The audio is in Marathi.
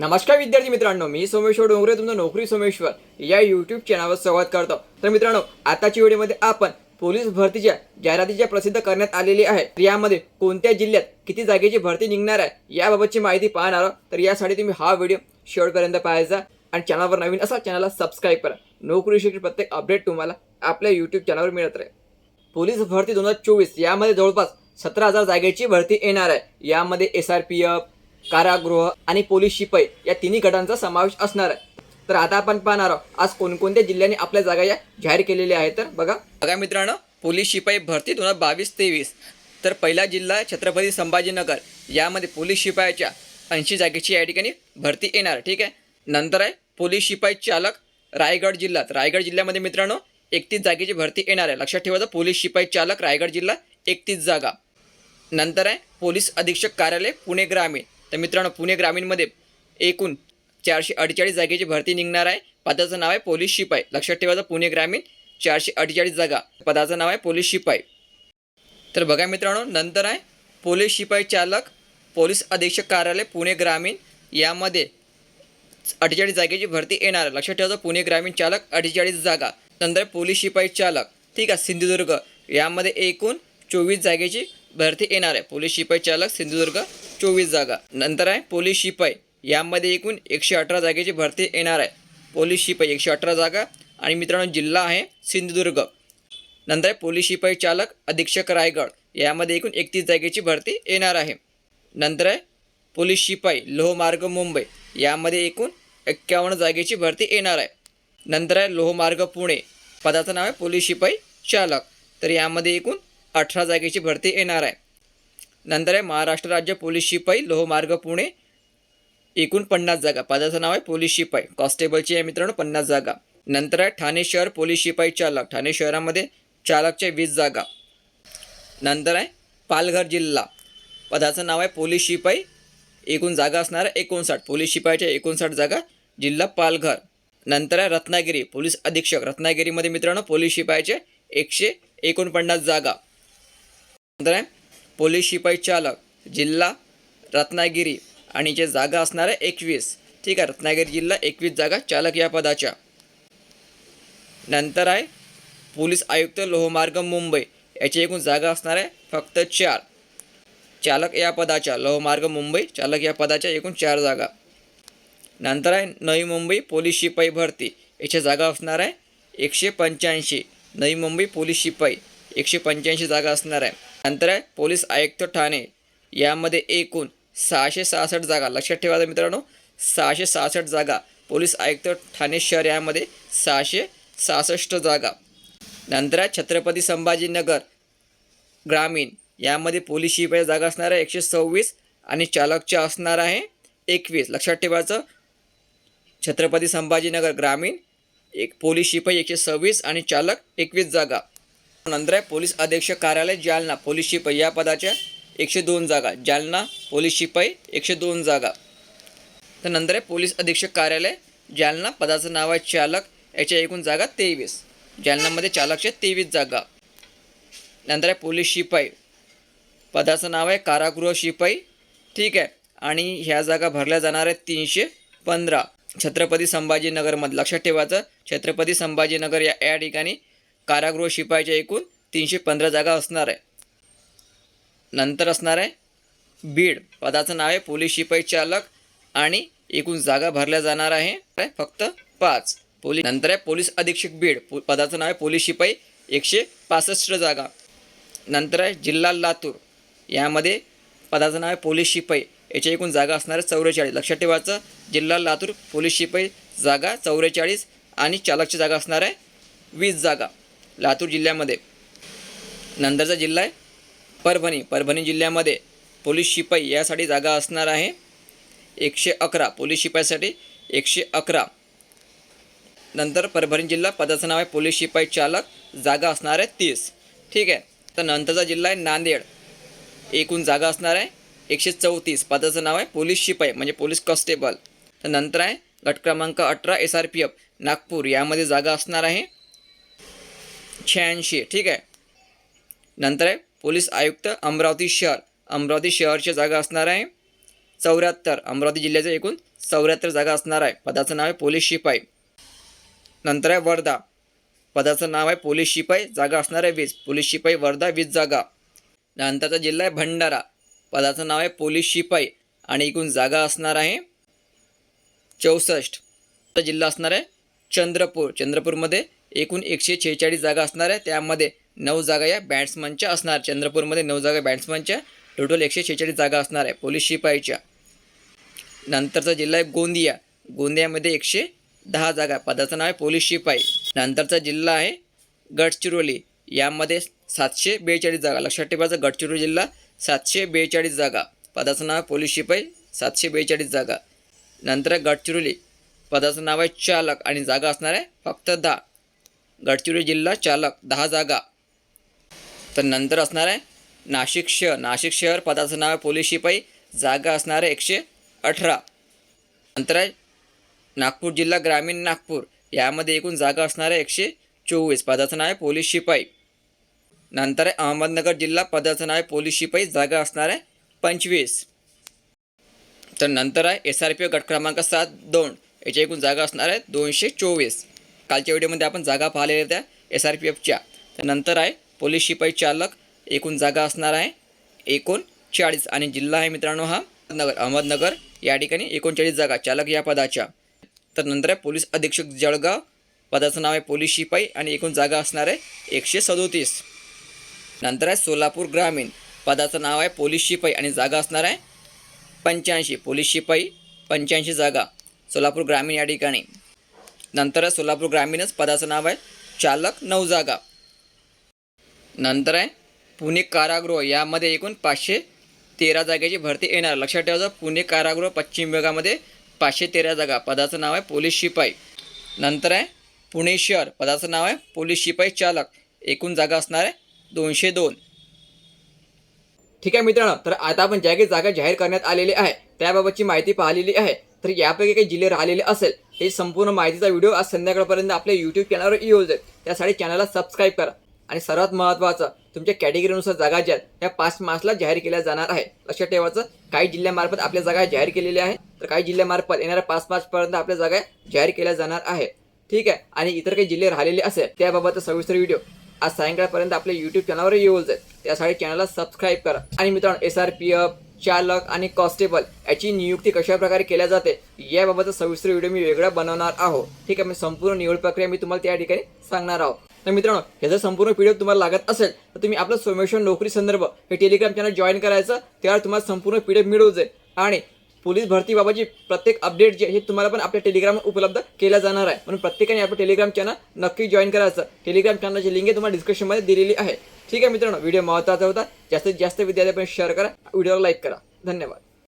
नमस्कार विद्यार्थी मित्रांनो मी सोमेश्वर डोंगरे तुमचं नोकरी सोमेश्वर या यूट्यूब चॅनलवर संवाद करतो. तर मित्रांनो आताच्या व्हिडिओमध्ये आपण पोलीस भरतीच्या जाहिरातीच्या प्रसिद्ध करण्यात आलेली आहे. तर यामध्ये कोणत्या जिल्ह्यात किती जागेची भरती निघणार आहे याबाबतची माहिती पाहणार आहोत. तर यासाठी तुम्ही हा व्हिडिओ शेवटपर्यंत पाहायचा आणि चॅनलवर नवीन असा चॅनलला सबस्क्राईब करा. नोकरीविषयी प्रत्येक अपडेट तुम्हाला आपल्या यूट्यूब चॅनलवर मिळत राहील. पोलीस भरती दोन हजार चोवीस यामध्ये जवळपास सतरा हजार जागेची भरती येणार आहे. यामध्ये एस आर पी एफ कारागृह आणि पोलीस शिपाई या तिन्ही गटांचा समावेश असणार आहे. तर आता आपण पाहणार आहोत आज कोणकोणत्या जिल्ह्यांनी आपल्या जागा या जाहीर केलेल्या आहेत तर बघा. बघा मित्रांनो पोलीस शिपाई भरती दोन हजार बावीस तेवीस. तर पहिला जिल्हा आहे छत्रपती संभाजीनगर. यामध्ये पोलीस शिपायाच्या ऐंशी जागेची या ठिकाणी भरती येणार ठीक आहे? नंतर आहे पोलीस शिपाई चालक रायगड जिल्ह्यात. रायगड जिल्ह्यामध्ये मित्रांनो एकतीस जागेची भरती येणार आहे. लक्षात ठेवायचं पोलीस शिपाई चालक रायगड जिल्हा एकतीस जागा. नंतर आहे पोलीस अधीक्षक कार्यालय पुणे ग्रामीण. तर मित्रांनो पुणे ग्रामीणमध्ये एकूण चारशे अठ्ठेचाळीस जागेची भरती निघणार आहे. पदाचं नाव आहे पोलीस शिपाई. लक्षात ठेवायचं पुणे ग्रामीण चारशे अठ्ठेचाळीस जागा. पदाचं नाव आहे पोलीस शिपाई. तर बघा मित्रांनो नंतर आहे पोलीस शिपाई चालक पोलीस अधीक्षक कार्यालय पुणे ग्रामीण. यामध्ये अठ्ठेचाळीस जागेची भरती येणार आहे. लक्षात ठेवायचं पुणे ग्रामीण चालक अठ्ठेचाळीस जागा. नंतर पोलीस शिपाई चालक. ठीक आहे सिंधुदुर्ग. यामध्ये एकूण चोवीस जागेची भरती येणार आहे. पोलीस शिपाई चालक सिंधुदुर्ग. चोवीस जागा. नंतर आहे पोलीस शिपाई. यामध्ये एकूण एकशे अठरा जागेची भरती येणार आहे. पोलीस शिपाई एकशे अठरा जागा आणि मित्रांनो जिल्हा आहे सिंधुदुर्ग. नंतर आहे पोलीस शिपाई चालक अधीक्षक रायगड. यामध्ये एकूण एकतीस जागेची भरती येणार आहे. नंतर आहे पोलीस शिपाई लोहमार्ग मुंबई. यामध्ये एकूण एक्कावन्न जागेची भरती येणार आहे. नंतर आहे लोहमार्ग पुणे. पदाचं नाव आहे पोलीस शिपाई चालक. तर यामध्ये एकूण अठरा जागेची भरती येणार आहे. नंतर आहे महाराष्ट्र राज्य पोलीस शिपाई लोहमार्ग पुणे. एकूण पन्नास जागा. पदाचं नाव आहे पोलीस शिपाई. कॉन्स्टेबलची आहे मित्रांनो पन्नास जागा. नंतर आहे ठाणे शहर पोलीस शिपाई चालक ठाणे शहरामध्ये चालकच्या वीस जागा. नंतर आहे पालघर जिल्हा. पदाचं नाव आहे पोलीस शिपाई. एकूण जागा असणार आहे एकोणसाठ. पोलीस शिपाईच्या एकोणसाठ जागा जिल्हा पालघर. नंतर आहे रत्नागिरी. पोलीस अधीक्षक. रत्नागिरीमध्ये मित्रांनो पोलीस शिपाईचे एकशे एकोणपन्नास जागा. नंतर आहे पोलीस शिपाई चालक जिल्हा रत्नागिरी आणि जे जागा असणार आहे एकवीस. ठीक आहे रत्नागिरी जिल्हा एकवीस जागा चालक या पदाच्या. नंतर आहे पोलीस आयुक्त लोहमार्ग मुंबई. याची एकूण जागा असणार आहे फक्त चार. चालक या पदाच्या लोहमार्ग मुंबई चालक या पदाच्या एकूण चार जागा. नंतर आहे नवी मुंबई पोलीस शिपाई भरती. याची जागा असणार आहे एकशे पंच्याऐंशी. नवी मुंबई पोलीस शिपाई एकशे पंच्याऐंशी जागा असणार आहे. नंतर आहे पोलीस आयुक्त ठाणे. यामध्ये एकूण सहाशे सहासष्ट जागा. लक्षात ठेवा मित्रांनो सहाशे सहासष्ट जागा. पोलीस आयुक्त ठाणे शहर यामध्ये सहाशे सहासष्ट जागा. नंतर आहे छत्रपती संभाजीनगर ग्रामीण. यामध्ये पोलीस शिपाई जागा असणार आहे एकशे सव्वीस आणि चालकच्या असणार आहे एकवीस. लक्षात ठेवायचं छत्रपती संभाजीनगर ग्रामीण एक पोलीस शिपाई एकशे सव्वीस आणि चालक एकवीस जागा. नंतर पोलीस अधीक्षक कार्यालय जालना पोलीस शिपाई या पदाच्या एकशे दोन जागा जालना पोलीस शिपाई एकशे दोन जागा. तर नंतर आहे पोलीस अधीक्षक कार्यालय जालना पदाचं नाव आहे चालक याच्या एकूण जागा तेवीस. जालनामध्ये चालकच्या तेवीस जागा. नंतर आहे पोलीस शिपाई पदाचं नाव आहे कारागृह शिपाई ठीक आहे. आणि ह्या जागा भरल्या जाणार आहेत तीनशे पंधरा. छत्रपती संभाजीनगरमध्ये लक्षात ठेवायचं छत्रपती संभाजीनगर या या ठिकाणी कारागृह शिपाईच्या एकूण तीनशे पंधरा जागा असणार आहे. नंतर असणार आहे बीड. पदाचं नाव आहे पोलीस शिपाई चालक आणि एकूण जागा भरल्या जाणार आहे. काय? फक्त पाच. पोलीस नंतर आहे पोलीस अधीक्षक बीड. पदाचं नाव आहे पोलीस शिपाई एकशे पासष्ट जागा. नंतर आहे जिल्हा लातूर. यामध्ये पदाचं नाव आहे पोलीस शिपाई. याच्या एकूण जागा असणार आहे चौवेचाळीस लक्षात ठेवायचं जिल्हा लातूर पोलीस शिपाई जागा चौवेचाळीस आणि चालकची जागा असणार आहे वीस जागा. लातूर जिल्ह्यामध्ये. नंतरचा जिल्हा आहे. परभणी परभणी जिल्ह्यामध्ये पोलीस शिपाई यासाठी जागा असणार आहे. एकशे अकरा पोलीस शिपाईसाठी एकशे अकरा. नंतर परभणी जिल्हा पदाचं नाव आहे पोलीस शिपाई चालक जागा असणार आहे तीस. ठीक आहे. तर नंतरचा जिल्हा आहे नांदेड. एकूण जागा असणार आहे एकशे चौतीस. पदाचं नाव आहे पोलीस शिपाई म्हणजे पोलीस कॉन्स्टेबल. तर नंतर आहे गट क्रमांक अठरा S R P F Nagpur. यामध्ये जागा असणार आहे. शहाऐंशी. ठीक आहे? नंतर आहे पोलीस आयुक्त अमरावती शहर. अमरावती शहरची जागा असणार आहे चौऱ्याहत्तर. अमरावती जिल्ह्याच्या एकूण चौऱ्याहत्तर जागा असणार आहे. पदाचं नाव आहे पोलीस शिपाई. नंतर आहे वर्धा. पदाचं नाव आहे पोलीस शिपाई. जागा असणार आहे वीस. पोलीस शिपाई वर्धा वीस जागा. नंतरचा जिल्हा आहे भंडारा. पदाचं नाव आहे पोलीस शिपाई. आणि एकूण जागा असणार आहे चौसष्ट. जिल्हा असणार आहे चंद्रपूर. चंद्रपूरमध्ये एकूण एकशे छेचाळीस जागा असणार आहे. त्यामध्ये नऊ जागा या बॅट्समनच्या असणार. चंद्रपूरमध्ये नऊ जागा बॅट्समनच्या. टोटल एकशे शेहेचाळीस जागा असणार आहे पोलीस शिपाईच्या. नंतरचा जिल्हा आहे गोंदिया. गोंदियामध्ये एकशे दहा जागा पदाचं नाव आहे पोलीस शिपाई. नंतरचा जिल्हा आहे गडचिरोली. यामध्ये सातशे बेचाळीस जागा. लक्षात ठेवायचं गडचिरोली जिल्हा सातशे बेचाळीस जागा. पदाचं नाव आहे पोलीस शिपाई सातशे बेचाळीस जागा. नंतर गडचिरोली. पदाचं नाव आहे चालक आणि जागा असणार आहे फक्त दहा. गडचिरोली जिल्हा चालक दहा जागा. तर नंतर असणार आहे नाशिक शहर. नाशिक शहर पदाचं नाव आहे पोलीस शिपाई. जागा असणार आहे एकशे अठरा. नंतर आहे नागपूर जिल्हा ग्रामीण नागपूर. यामध्ये एकूण जागा असणार आहे एकशे चोवीस. पदाचं नाव आहे पोलीस शिपाई. नंतर आहे अहमदनगर जिल्हा पदाचं नाव आहे पोलीस शिपाई. जागा असणार आहे पंचवीस. तर नंतर आहे एस आर पी गट क्रमांक सात दोन. याच्या एकूण जागा असणार आहे दोनशे चोवीस. कालच्या व्हिडिओमध्ये आपण जागा पाहिलेल्या त्या एस आर पी एफच्या तर नंतर आहे पोलीस शिपाई चालक एकूण जागा असणार आहे एकूण चाळीस. आणि जिल्हा आहे मित्रांनो हा नगर अहमदनगर. या ठिकाणी एकोणचाळीस जागा चालक या पदाच्या. तर नंतर आहे पोलीस अधीक्षक जळगाव. पदाचं नाव आहे पोलीस शिपाई आणि एकूण जागा असणार आहे एकशे सदोतीस. नंतर आहे सोलापूर ग्रामीण. पदाचं नाव आहे पोलीस शिपाई आणि जागा असणार आहे पंच्याऐंशी. पोलीस शिपाई पंच्याऐंशी जागा. सोलापूर ग्रामीण या ठिकाणी. नंतर आहे सोलापूर ग्रामीणच पदाचं नाव आहे चालक नऊ जागा नंतर आहे पुणे कारागृह. यामध्ये एकूण पाचशे तेरा जागेची भरती येणार. लक्षात ठेवायचं पुणे कारागृह पश्चिम विभागामध्ये पाचशे तेरा जागा. पदाचं नाव आहे पोलीस शिपाई. नंतर आहे पुणे शहर. पदाचं नाव आहे पोलीस शिपाई चालक. एकूण जागा असणार आहे दोनशे दोन. ठीक आहे मित्रांनो तर आता आपण ज्या काही जागा जाहीर करण्यात आलेली आहे त्याबाबतची माहिती पाहिलेली आहे तर यापैकी काही जिल्हे राहिलेले असेल हे संपूर्ण माहितीचा व्हिडिओ आज संध्याकाळपर्यंत आपल्या युट्यूब चॅनलवर येऊ जाईल. त्यासाठी चॅनलला सबस्क्राईब करा. आणि सर्वात महत्त्वाचं तुमच्या कॅटेगरीनुसार जागा ज्या आहेत त्या पाच मार्चला जाहीर केल्या जाणार आहे. लक्षात ठेवायचं काही जिल्ह्यामार्फत आपल्या जागा जाहीर केलेल्या आहे तर काही जिल्ह्यामार्फत येणाऱ्या पाच मार्चपर्यंत आपल्या जागा जाहीर केल्या जाणार आहे ठीक आहे? आणि इतर काही जिल्हे राहिलेले असेल त्याबाबत सविस्तर व्हिडिओ आज सायंकाळपर्यंत आपल्या युट्यूब चॅनलवर येऊ जाईल. त्यासाठी चॅनलला सबस्क्राईब करा. आणि मित्रांनो एस आर पी एफ चालक आणि कॉन्स्टेबल याची नियुक्ती कशाप्रकारे केल्या जाते याबाबतचा सविस्तर व्हिडिओ मी वेगळा बनवणार आहोत. ठीक आहे मी संपूर्ण निवड प्रक्रिया मी तुम्हाला त्या ठिकाणी सांगणार आहोत. तर मित्रांनो हे जर संपूर्ण पी तुम्हाला लागत असेल तर तुम्ही आपलं सोमेश्वर नोकरी संदर्भ हे टेलिग्राम चॅनल जॉईन करायचं त्यावर तुम्हाला संपूर्ण पी मिळू जाईल आणि पोलीस भरतीबाबतची प्रत्येक अपडेट जे हे तुम्हाला पण आपल्या टेलिग्राम उपलब्ध केल्या जाणार आहे. म्हणून प्रत्येकाने आपलं टेलिग्राम चॅनल नक्की जॉईन करायचं. टेलिग्राम चॅनलची लिंक तुम्हाला डिस्क्रिप्शनमध्ये दिलेली आहे. ठीक आहे मित्रांनो व्हिडिओ महत्त्वाचा होता. जास्तीत जास्त विद्यार्थ्यांपर्यंत शेअर करा. व्हिडिओला लाईक करा. धन्यवाद.